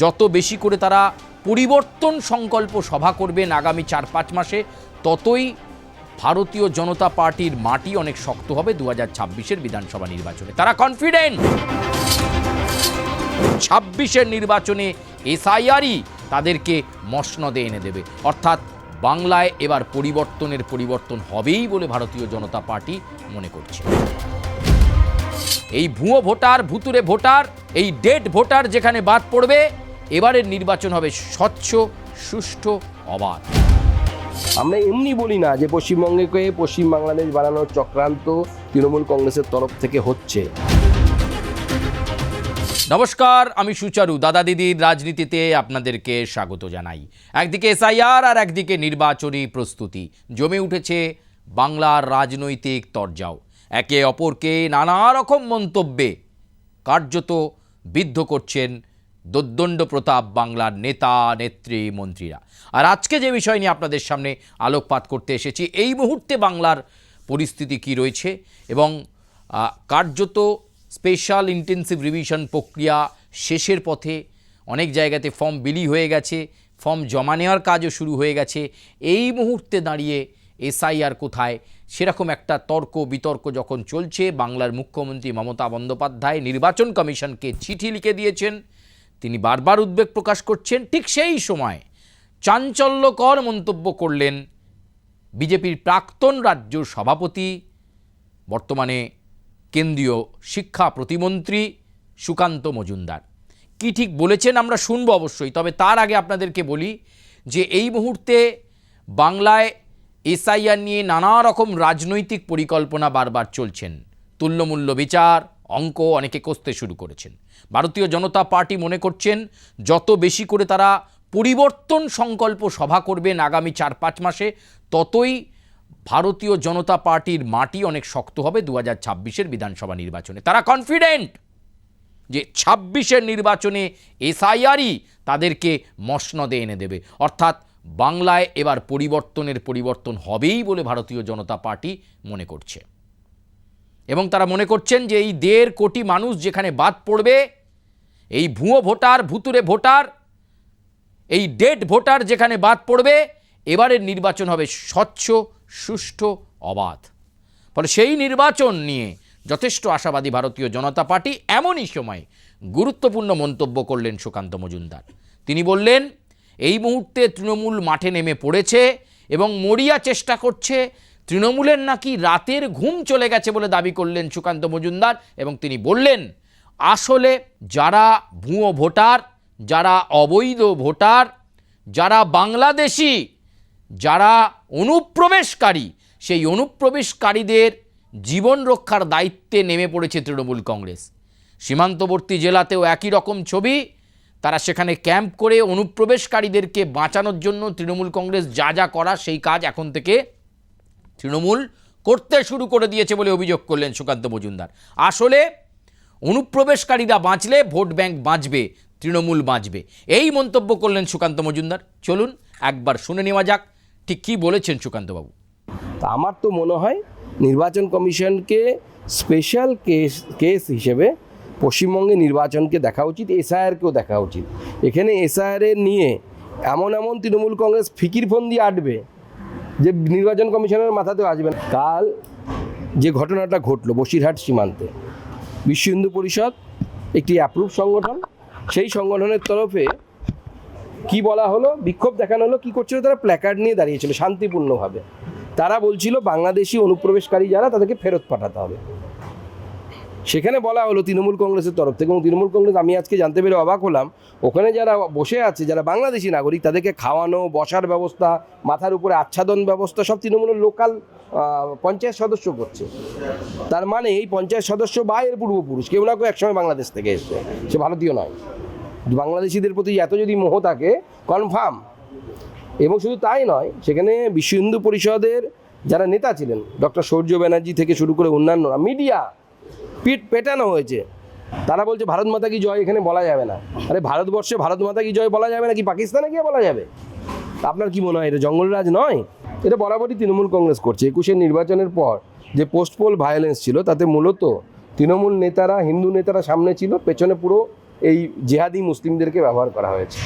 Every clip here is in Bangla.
যত বেশি করে তারা পরিবর্তন সংকল্প সভা করবেন আগামী চার, পাঁচ মাসে, ততই ভারতীয় জনতা পার্টির মাটি অনেক শক্ত হবে দু হাজার ছাব্বিশের বিধানসভা নির্বাচনে। তারা কনফিডেন্ট ছাব্বিশের নির্বাচনে এসআইআরই তাদেরকে মসনদে এনে দেবে। অর্থাৎ বাংলায় এবার পরিবর্তনের পরিবর্তন হবেই বলে ভারতীয় জনতা পার্টি মনে করছে। এই ভুয়ো ভোটার ভুতুরে ভোটার, এই ডেড ভোটার যেখানে বাদ পড়বে এবারের নির্বাচন হবে স্বচ্ছ সুষ্ঠু অবাধ। আমরা এমনি বলি না যে পশ্চিমবঙ্গকে পশ্চিম বাংলাদেশ বানানোর চক্রান্ত তৃণমূল কংগ্রেসের তরফ থেকে হচ্ছে। নমস্কার আমি সুচারু। দাদা দিদির রাজনীতিতে আপনাদেরকে স্বাগত জানাই। একদিকে এসআইআর আর একদিকে নির্বাচনী প্রস্তুতি। জমে উঠেছে বাংলার রাজনৈতিক তরজাও। একে অপরকে নানা রকম মন্তব্যে কার্যত বিদ্ধ করছেন দোদ্দণ্ড প্রতাপ বাংলার নেতা, নেত্রী, মন্ত্রীরা। আর আজকে যে বিষয় নিয়ে আপনাদের সামনে আলোকপাত করতে এসেছি, এই মুহূর্তে বাংলার পরিস্থিতি কি রয়েছে এবং কার্যত স্পেশাল ইন্টেন্সিভ রিভিশন প্রক্রিয়া শেষের পথে অনেক জায়গাতে ফর্ম বিলি হয়ে গেছে, ফর্ম জমা নেওয়ার কাজও শুরু হয়ে গেছে, এই মুহূর্তে দাঁড়িয়ে এসআইআর কোথায়? সেরকম একটা তর্ক বিতর্ক যখন চলছে, বাংলার মুখ্যমন্ত্রী মমতা বন্দ্যোপাধ্যায় নির্বাচন কমিশনকে চিঠি লিখে দিয়েছেন। তিনি বারবার উদ্বেগ প্রকাশ করছেন। ঠিক সেই সময় চাঞ্চল্যকর মন্তব্য করলেন বিজেপির প্রাক্তন রাজ্য সভাপতি, বর্তমানে কেন্দ্রীয় শিক্ষা প্রতিমন্ত্রী সুকান্ত মজুমদার। কি ঠিক বলেছেন আমরা শুনব অবশ্যই, তবে তার আগে আপনাদেরকে বলি যে এই মুহূর্তে বাংলায় এসআইআর নিয়ে নানা রকম রাজনৈতিক পরিকল্পনা বারবার চলছেন। তুল্যমূল্য বিচার অঙ্ক অনেকে কষতে শুরু করেছেন। ভারতীয় জনতা পার্টি মনে করছেন, যত বেশি করে তারা পরিবর্তন সংকল্প সভা করবেন আগামী চার পাঁচ মাসে, ততই ভারতীয় জনতা পার্টির মাটি অনেক শক্ত হবে দু হাজার ছাব্বিশের বিধানসভা নির্বাচনে। তারা কনফিডেন্ট যে ছাব্বিশের নির্বাচনে এসআইআরই তাদেরকে মসনদে এনে দেবে। অর্থাৎ বাংলায় এবার পরিবর্তনের পরিবর্তন হবেই বলে ভারতীয় জনতা পার্টি মনে করছে। এবং তারা মনে করছেন যে এই দেড় কোটি মানুষ যেখানে বাদ পড়বে, এই ভুয়ো ভোটার ভুতুরে ভোটার, এই ডেড ভোটার যেখানে বাদ পড়বে, এবারের নির্বাচন হবে স্বচ্ছ, সুষ্ঠু, অবাধ। ফলে সেই নির্বাচন নিয়ে যথেষ্ট আশাবাদী ভারতীয় জনতা পার্টি এমনই সময় গুরুত্বপূর্ণ মন্তব্য করলেন সুকান্ত মজুমদার। তিনি বললেন, এই মুহূর্তে তৃণমূল মাঠে নেমে পড়েছে এবং মরিয়া চেষ্টা করছে তৃণমূলের নাকি রাতের ঘুম চলে গেছে বলে দাবি করলেন সুকান্ত মজুমদার এবং তিনি বললেন, আসলে যারা ভুয়ো ভোটার, যারা অবৈধ ভোটার, যারা বাংলাদেশি, যারা অনুপ্রবেশকারী, সেই অনুপ্রবেশকারীদের জীবন রক্ষার দায়িত্বে নেমে পড়েছে তৃণমূল কংগ্রেস। সীমান্তবর্তী জেলাতেও একই রকম ছবি। তারা সেখানে ক্যাম্প করে অনুপ্রবেশকারীদেরকে বাঁচানোর জন্য তৃণমূল কংগ্রেস যা যা করা সেই কাজ এখন থেকে তৃণমূল করতে শুরু করে দিয়েছে বলে অভিযোগ করলেন সুকান্ত মজুমদার। আসলে অনুপ্রবেশকারীরা বাঁচলে ভোট ব্যাংক বাঁচবে, তৃণমূল বাঁচবে। এই মন্তব্য করলেন সুকান্ত মজুমদার। চলুন একবার শুনে নেওয়া যাক ঠিক কী বলেছেন সুকান্তবাবু। তা আমার তো মনে হয় নির্বাচন কমিশনকে স্পেশাল কেস কেস হিসেবে পশ্চিমবঙ্গে নির্বাচনকে দেখা উচিত, এসআইআরকেও দেখা উচিত। এখানে এসআইআর নিয়ে এমন এমন তৃণমূল কংগ্রেস ফিকির ফন্দি আটবে যে নির্বাচন কমিশনের মাথাতেও আসবেন কাল যে ঘটনাটা ঘটলো বসিরহাট সীমান্তে, বিশ্ব হিন্দু পরিষদ একটি অ্যাপ্রুভ সংগঠন, সেই সংগঠনের তরফে কি বলা হলো, বিক্ষোভ দেখানো হলো, কি করছিল, তারা প্ল্যাকার্ড নিয়ে দাঁড়িয়েছিল শান্তিপূর্ণভাবে। তারা বলছিল বাংলাদেশি অনুপ্রবেশকারী যারা তাদেরকে ফেরত পাঠাতে হবে। সেখানে বলা হলো তৃণমূল কংগ্রেসের তরফ থেকে এবং তৃণমূল কংগ্রেস, আমি আজকে জানতে পেরে অবাক হলাম, ওখানে যারা বসে আছে, যারা বাংলাদেশি নাগরিক, তাদেরকে খাওয়ানো, বসার ব্যবস্থা, মাথার উপরে আচ্ছাদন ব্যবস্থা সব তৃণমূলের লোকাল পঞ্চায়েত সদস্য করছে। তার মানে এই পঞ্চায়েত সদস্য বা এর পূর্বপুরুষ, কেউ না কেউ একসময় বাংলাদেশ থেকে এসছে। সে ভারতীয় নয়। বাংলাদেশিদের প্রতি এত যদি মোহ থাকে কনফার্ম এবং শুধু তাই নয়, সেখানে বিশ্ব হিন্দু পরিষদের যারা নেতা ছিলেন, ডক্টর সৌর্য ব্যানার্জি থেকে শুরু করে অন্যান্যরা মিডিয়া পিট পেটানো হয়েছে। তারা বলছে, ভারত মাতা কি জয়? এখানে বলা যাবে না। আরে, ভারতবর্ষে ভারত মাতা কি জয় বলা যাবে না কি পাকিস্তানে গিয়ে বলা যাবে? আপনার কি মনে হয়, এটা জঙ্গলরাজ নয়? এটা বরাবরই তৃণমূল কংগ্রেস করছে। একুশের নির্বাচনের পর যে পোস্ট পোল ভায়োলেন্স ছিল, তাতে মূলত তৃণমূল নেতারা, হিন্দু নেতারা সামনে ছিল, পেছনে পুরো এই জেহাদি মুসলিমদেরকে ব্যবহার করা হয়েছে।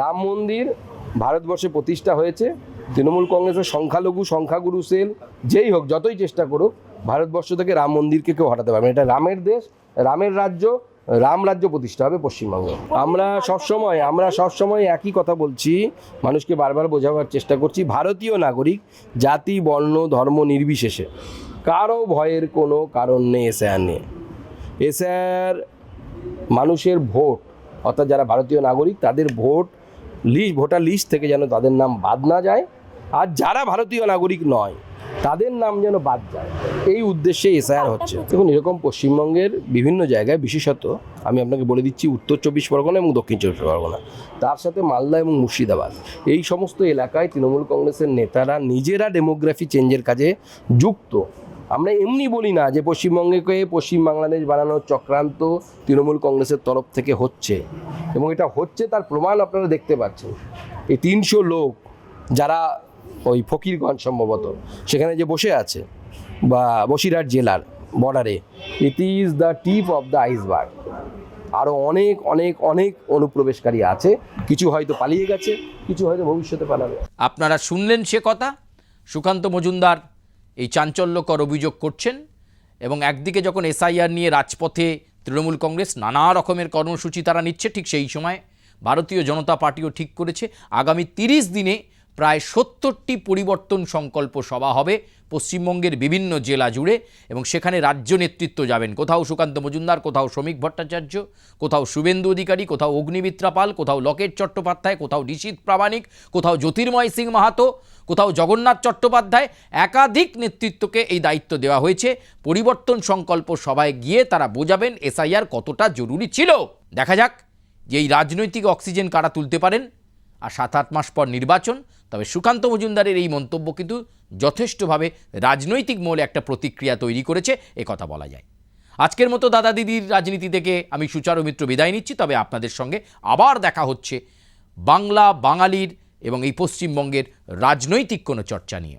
রাম মন্দির ভারতবর্ষে প্রতিষ্ঠা হয়েছে। তৃণমূল কংগ্রেসের সংখ্যালঘু, সংখ্যাগুরু সেল, যেই হোক, যতই চেষ্টা করুক ভারতবর্ষ থেকে রাম মন্দিরকে কেউ হটাতে পারবে। এটা রামের দেশ, রামের রাজ্য, রাম রাজ্য প্রতিষ্ঠা হবে পশ্চিমবঙ্গে। আমরা সবসময় আমরা সবসময় একই কথা বলছি, মানুষকে বারবার বোঝাবার চেষ্টা করছি, ভারতীয় নাগরিক, জাতি, বর্ণ, ধর্ম নির্বিশেষে। কারও ভয়ের কোনো কারণ নেই এসআর নিয়ে। এসআর মানুষের ভোট, অর্থাৎ যারা ভারতীয় নাগরিক, তাদের ভোট লিস্ট ভোটার লিস্ট থেকে যেন তাদের নাম বাদ না যায়। আর যারা ভারতীয় নাগরিক নয় তাদের নাম যেন বাদ যায়। এই উদ্দেশ্যে এসআইআর হচ্ছে। দেখুন এরকম পশ্চিমবঙ্গের বিভিন্ন জায়গায় বিশেষত আমি আপনাকে বলে দিচ্ছি উত্তর চব্বিশ পরগনা এবং দক্ষিণ চব্বিশ পরগনা তার সাথে মালদা এবং মুর্শিদাবাদ। এই সমস্ত এলাকায় তৃণমূল কংগ্রেসের নেতারা নিজেরা ডেমোগ্রাফি চেঞ্জের কাজে যুক্ত। আমরা এমনি বলি না যে পশ্চিমবঙ্গকে পশ্চিম বাংলাদেশ বানানোর চক্রান্ত তৃণমূল কংগ্রেসের তরফ থেকে হচ্ছে। এবং এটা হচ্ছে তার প্রমাণ আপনারা দেখতে পাচ্ছেন। এই তিনশো লোক যারা ওই ফকিরগঞ্জ সম্ভবত, সেখানে যে বসে আছে, বা বসিরহাট জেলার বর্ডারে it is the tip of the iceberg আরও অনেক অনেক অনেক অনুপ্রবেশকারী আছে, কিছু হয়তো পালিয়ে গেছে, কিছু হয়তো ভবিষ্যতে পালাবে। আপনারা শুনলেন সে কথা? সুকান্ত মজুমদার এই চাঞ্চল্যকর অভিযোগ করছেন এবং একদিকে যখন এসআইআর নিয়ে রাজপথে তৃণমূল কংগ্রেস নানা রকমের কর্মসূচি তারা নিচ্ছে ঠিক সেই সময়, ভারতীয় জনতা পার্টিও ঠিক করেছে। আগামী তিরিশ দিনে প্রায় সত্তরটি পরিবর্তন সংকল্প সভা হবে পশ্চিমবঙ্গের বিভিন্ন জেলা জুড়ে এবং সেখানে রাজ্য নেতৃত্ব যাবেন। কোথাও সুকান্ত মজুমদার, কোথাও শ্রমিক ভট্টাচার্য, কোথাও শুভেন্দু অধিকারী, কোথাও অগ্নিমিত্রা পাল, কোথাও লকেট চট্টোপাধ্যায়, কোথাও নিশীত প্রামাণিক, কোথাও জ্যোতির্ময় সিং মাহাতো, কোথাও জগন্নাথ চট্টোপাধ্যায় একাধিক নেতৃত্বকে এই দায়িত্ব দেওয়া হয়েছে। পরিবর্তন সংকল্প সভায় গিয়ে তারা বোঝাবেন এসআইআর কতটা জরুরি ছিল। দেখা যাক যে এই রাজনৈতিক অক্সিজেন কারা তুলতে পারেন। আর সাত আট মাস পর নির্বাচন তবে সুকান্ত মজুমদারের এই মন্তব্য কিন্তু যথেষ্টভাবে রাজনৈতিক মূলে একটা প্রতিক্রিয়া তৈরি করেছে, এ কথা বলা যায়। আজকের মতো দাদা দিদির রাজনীতি থেকে আমি সুচারু মিত্র বিদায় নিচ্ছি, তবে আপনাদের সঙ্গে আবার দেখা হচ্ছে বাংলা, বাঙালির এবং এই পশ্চিমবঙ্গের রাজনৈতিক কোনো চর্চা নিয়ে।